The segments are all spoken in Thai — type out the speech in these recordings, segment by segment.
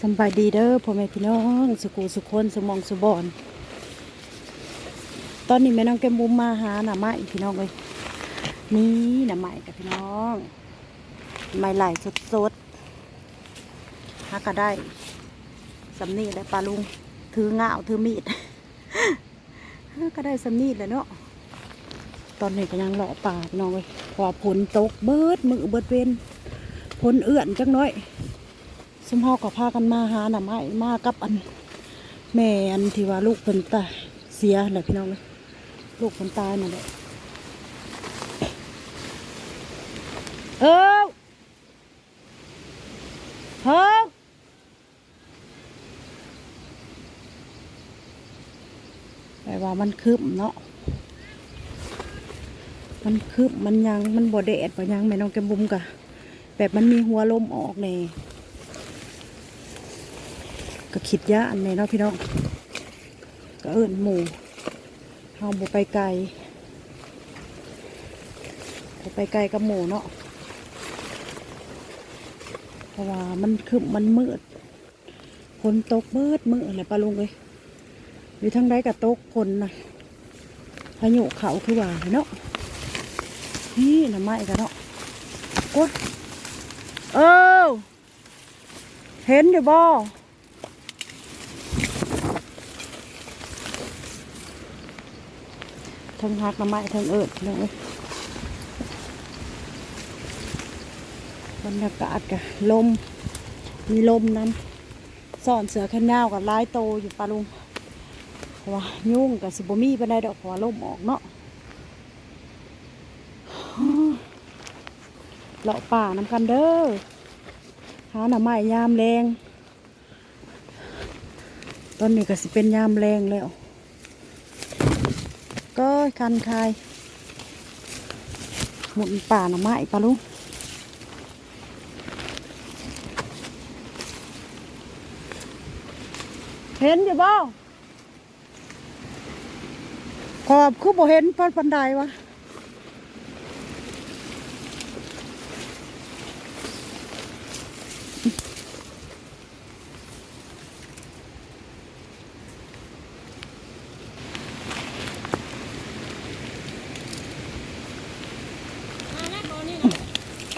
สบายดีเด้อพ่อแม่พี่น้องสุกูสุคนสมองสุบอน ตอนนี้แม่น้องแก้มบุ้มมาหาหน่อไม้พี่น้องเลยนี่หน่อไม้กับพี่น้องไม้ไหลสดสดๆหาก็ได้สำนีได้ปลาลุงถือเงาถือมีดหาก็ได้สำนีแหล้วเนาะตอนนี้ก็ยังเลาะป่าพี่น้องเลยพอผลตกเบิดมือเบิดเวนผลเอื่อนจังน้อย สมฮอก็พากันมาหาหน่อไม้มากับอัน แม่อันที่ว่าลูกเพิ่นตายเสียแหละพี่น้องเลยลูกเพิ่นตายนั่นแหละเออเฮ้ยแปลว่ามันคืบเนาะมันคืบมันยังมันบ่แดดบ่ยังแม่น้องแกมบุมกะแบบมันมีหัวลมออกแน่ คิดยะอันนี้เนาะพี่น้องก็เอิญหมูเฮาบ่ไปไกลบ่ไปไกลกับหมูเนาะเพราะว่ามันคือมันมืดฝนตกมืดมืดอะไรปลาลุงเลยอยู่ทางใดกับตกคนนะพายุเขาคือว่าเนาะนี่หน่อไม้กันเนาะกดเออเห็นอยู่บ่ ทั้งฮักน้ำไม้ทั้งเอิดเลยบรรยากาศกะลม มีลมนำซ่อนเสือแขนาวกับลายโตอยู่ปลาลุงว่ายุ่งกับสิบมีไปได้ดอกเพราะว่าลมออกเนาะเลาะป่าน้ำกันเด้อหาหน่อไม้ยามแรง ตอนนี้ก็สิเป็นยามแรงแล้ว ก็คันคาย หมุนป่าหน่อไม้ปลาลูกเห็นอยู่บ่ขอบคือบ่เห็นปันปันไดวะ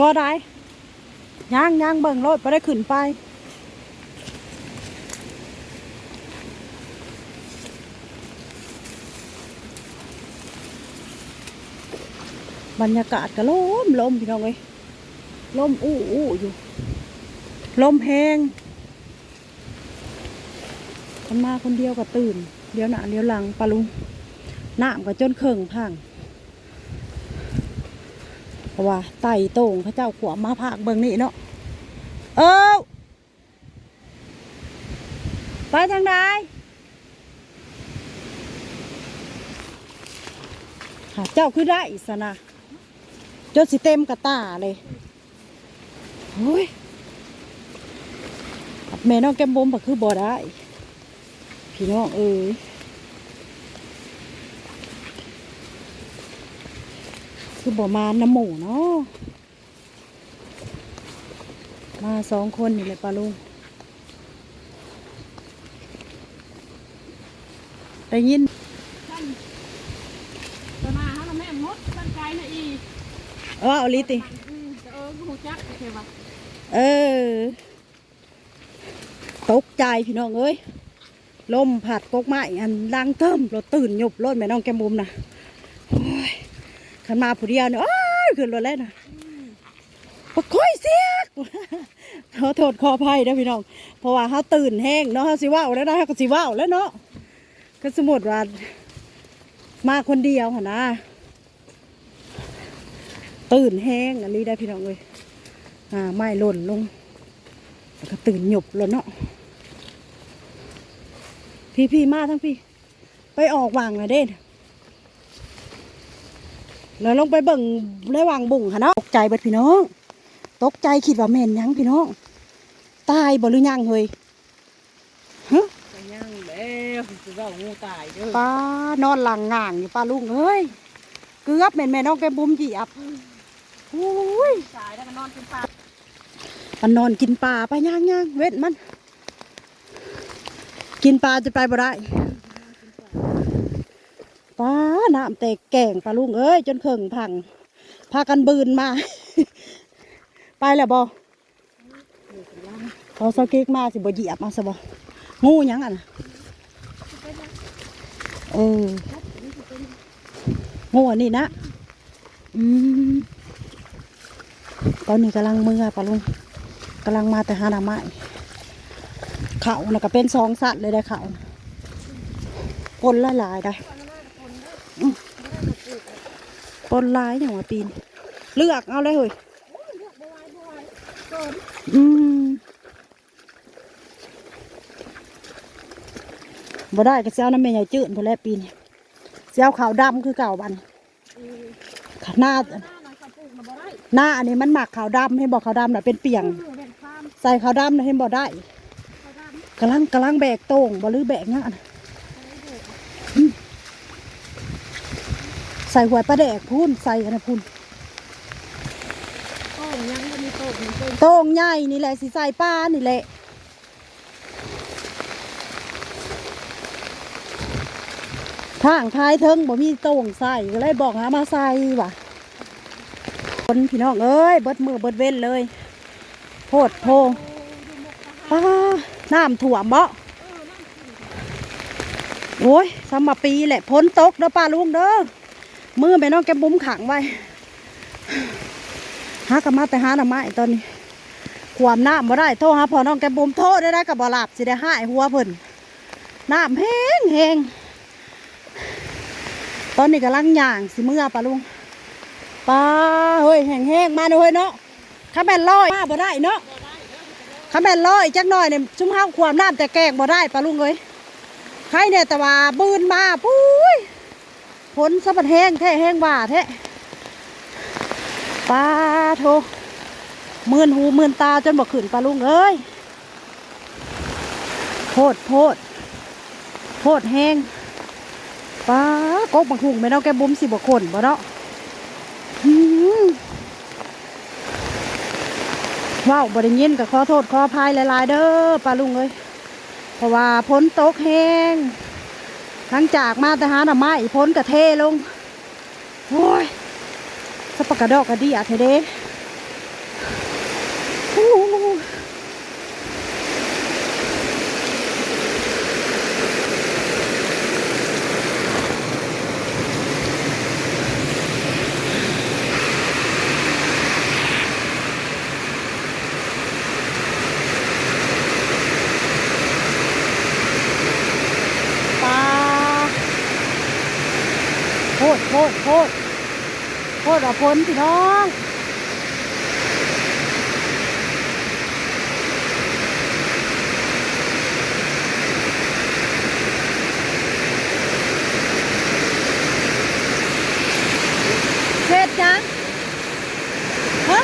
ก็ได้ย่างย่างเบิ่งรถไปได้ขึ้นไป บรรยากาศก็ลมลมพี่น้องเอ้ยลมอู้อู้อยู่ ลมแห้งคนมาคนเดียวก็ตื่นเดี๋ยวหน้าเดี๋ยวหลังปลาลุงน้ำก็จนเข่งพัง เพราะว่าไต่โต่งพระเจ้าขวามาภาคเบิ่งนี่เนาะเออไปทางใดหาเจ้าคือได้สนะจนสิเต็มกระตาเลยโอ้ยแม่น้องแก้มบมก็คือบ่ได้ พี่น้องเอ้ย คือบ่มาน้ำหมูเนาะมาสองคนนี่แหละปลาลุงได้ยินตัวหน้าฮะเราแม่มดตั้งใจนะอีเออเอาลิติอืมเออหูจักโอเคปะเออตกใจพี่น้องเอ้ยลมผัดกกไม้อันดังเติมรถตื่นหยุบรถแม่น้องแก้มบุมนะโอ้ย ขันมาผู้เดียวเนี่ยโอ้ยขึ้นรถแล้วนะปะค่อยเสียกขอโทษขออภัยนะพี่น้อง เพราะว่าเขาตื่นแห้งเนาะเขาสิว่าวแล้วนะเขาสิว่าวแล้วเนาะก็สมมติว่ามาคนเดียวหนะ ตื่นแห้งอันนี้ได้พี่น้องเลยอ่าไม้หล่นลงแล้วก็ตื่นหยบแล้วเนาะพี่พี่มาทั้งพี่ ไปออกวางนะเด่ นแล้วลงไปเบิ่งในวางบุ่งค่ะเนาะตกใจเบิดพี่น้อง ตกใจคิดว่าแม่นหยังพี่น้อง ตายบ่หรือยังเฮ้ยฮะไปย่างแล้วคือว่างูตายเด้อป้านอนหลังง่างอยู่ป้าลุงเฮ้ย เกือบแม่นแม่น้องแกบุ้มเหยียบโอ้ยตายแล้วก็นอนกินปลามันนอนกินปลาไปย่างย่างเวทมัน กินปลาจะไปบ่ได้ปลา น้ำแตกแก่งปลาลุงเอ้ยจนเข่งพัง พากันบืนมา ไปแล้วบ่เขาสกิกมาสิบ่เหยียบมาซะบ่งูยังอะนะเอองูอันนี้นะอืมตอนนี้กำลังมือปลาลุงกำลังมาแต่หาหน่อไม้เขาน่ะก็เป็นสองสัตว์เลยได้เขาน่ะปนละลายได้อืมป นลายอย่างว่าปีนเลือกเอาเลยเฮ้ยอืมบ่ได้ก็เสียวน้ำเมยใหญ่จืดพอแล้วปีนี้เสียวขาวดำคือเก่าบันหน้าหน้ามันเขาปลูกมาบ่ได้หน้าอันนี้มันหมักขาวดำให้บอกขาวดำน่ะเป็นเปียงเออแบ่งข้ามใส่ขาวดำน่ะให้บอกได้เขาดำกำลังกำลังแบกโต่งบ่หรือแบกงานอืมใส่หัวปลาแดกพูนใส่อันนั้นพูนโอ้ยังก็มีโต๊ะมีโต๊ะโต่งใหญ่นี่แหละสิใส่ปลานี่แหละทางท้ายเทิงบ่มีโต่งใส่ก็เลยบอกหามาใส่ว่ะคนพี่น้องเอ้ยเบิดมือเบิดเว้นเลยโพดโพป้าน้ำถ่วมบ่โอ้ยสำมาปีแหละพ้นตกเด้อป้าลุงเด้อ มือไปน้องแกบุ้มขังไว้หากะมาแต่หาหน่อไม้ตอนนี้ความน้ำบ่ได้โทรหาพ่อน้องแกบุ้มโทษได้ได้กับบ่หลับสิได้หายหัวเพิ่นน้ำแห้งแห้งตอนนี้กำลังย่างสิเมื่อปะลุงปลาเฮ้ยแห้งแห้งมาเด้อยเนาะข้าแม่นลอยมาบ่ได้เนาะข้าแม่นลอยจักหน่อยเนี่ยชุมห้าวความน้ำแต่แกงบ่ได้ปะลุงเอ้ยใครเนี่ยแต่ว่าบืนมาปุ้ย ผลสะบัดแห้งแท้แห้งว่าแท้ปลาโทมื่นหูมื่นตาจนบอกขืนปลาลุงเอ้ยโพดโพดโพดแห้งปลากกบักหุงไม่เนาะแกบุ้มสิบกว่าคนบ่เนาะว้าวบริยินกับขอโทษขออภัยหลายๆเด้อปลาลุงเอ้ยเพราะว่าพ้นตกแห้ง หลังจากมาแต่หาหน่อไม้พ้นกระเทลง โอ้ยสปกกระดอกกระดีอะเทเด้ โอ้โหปลา โคตรโคตรโคตรอะพ้นพี่น้อง เฮ็ดจังฮะ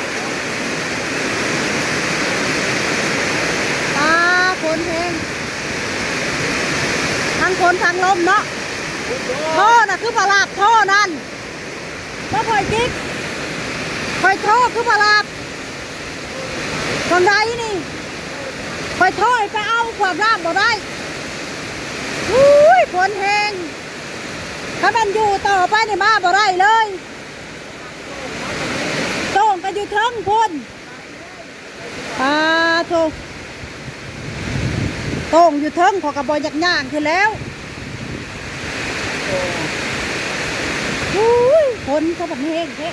ตาคนเพลงทางคนทางลมเนาะท่อ น่ะคือปลาลาท่อนั่นก็คอยจิ๊กคอยท่อคือปลาลาบทางใดนี่คอยท่อไปเอาความลาบบ่ได้อุ้ยคนเพลงถ้ามันอยู่ต่อไปนี่มาบ่ได้เลยโต่งกันอยู่เทิงพุ่นปลาโตโต่งอยู่เทิงพอกระบอยยักย่างขึ้นแล้ว อุ้ยคนเขาแบบเฮงเท่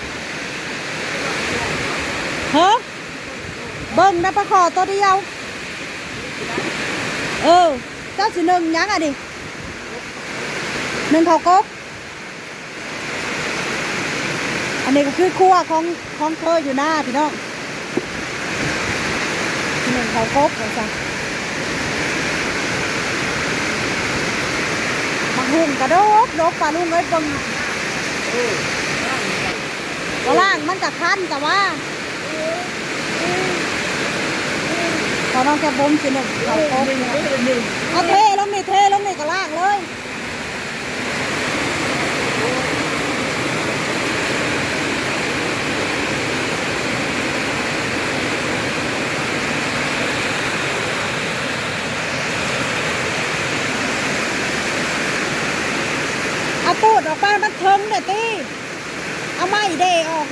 เฮ้เบิ่งนะปลาคอตัวเดียว เออเจ้าสิหนึ่งยังอะดิหนึ่งเขากบอันนี้ก็คือครัวของของเธออยู่หน้าพี่น้องหนึ่งเขากบเลยจ้ะมักหุ่งกระโดกดกปลาลุงเอ้ยเบิ่ง ก็ล่างมันกับคันแต่ว่าพอน้องแกบ่มสิหนึ่งเขากบเอาเทลงนี่เทลงนี่ก็ล่างเลย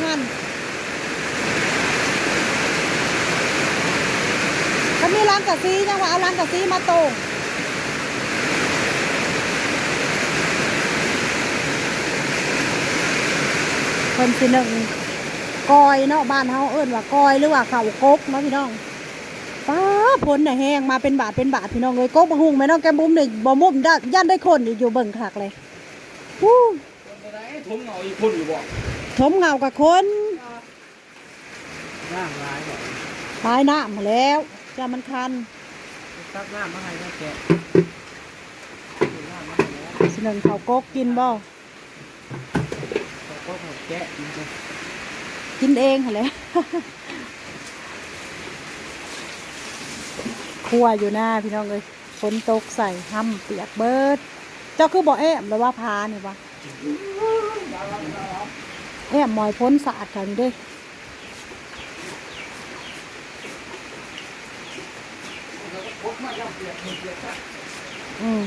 หันก็มีร้านกะซียังว่าเอาร้านกะซีมาโตงเพิ่นสิหนึ่งกอยเนาะบ้านเฮาเอิ้นว่ากอยหรือว่าข้าวกกเนาะพี่น้องป้าผลน่ะแห้งมาเป็นบาทเป็นบาทพี่น้องเลยกกมาหุงแม่น้องแกมบุ้มนี่บ่มุมด้านย่านได้คนอยู่เบิ่งคักเลยวู้ผมเอาอีกคนอยู่บ่ถมเงากับคนล่างร้ายบ่ตายน้ำมาแล้ว จะมันคันตักน้ำมาให้นะแกะน้ำมาให้แล้วสิหนึ่งเขาวกกกินบ่เขาก็หมดแกะมันจะกินเองหั่นแหละครัวอยู่หน้าพี่น้องเลยฝนตกใส่ห้ำเปียกเบิด เจ้าคือบ่แอบหรือว่าพาเนี่ยวะแอบหมอยพ้นสะอาดกัน เด้อืม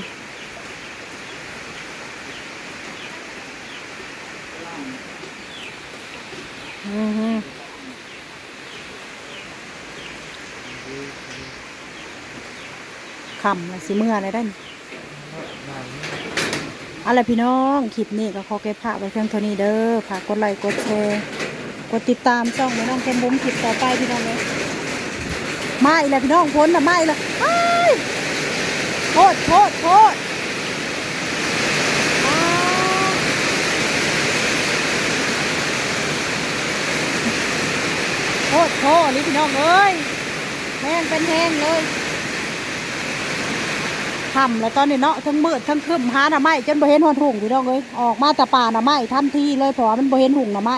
อือฮึคำละสิเมื่ออะไรได้นี่เอาล่ะไรพี่น้อง คลิปนี้ก็ขอเก็บภาพไว้เพียงเท่านี้เด้อฝากกดไลค์กดแชร์ กดติดตามช่องแม่น้องแก้มบุ้มคลิปต่อไปพี่น้องเลย มาอีกแล้วพี่น้องพ้นนะไมาอีกแล้วอ้ายโทษโทษโทษโทษโทษนี่พี่น้องเอ้ยแห้งเป็นแห้งเลยทำแล้วตอนนี้เนาะทั้งมืดทั้งคืมหาหน่อไม้จนบ่เห็นหอนหุ่งพี่น้องเอ้ยออกมาแต่ป่าหน่อไม้ทันทีเลยเพราะมันบ่เห็นหุ่งหน่อไม้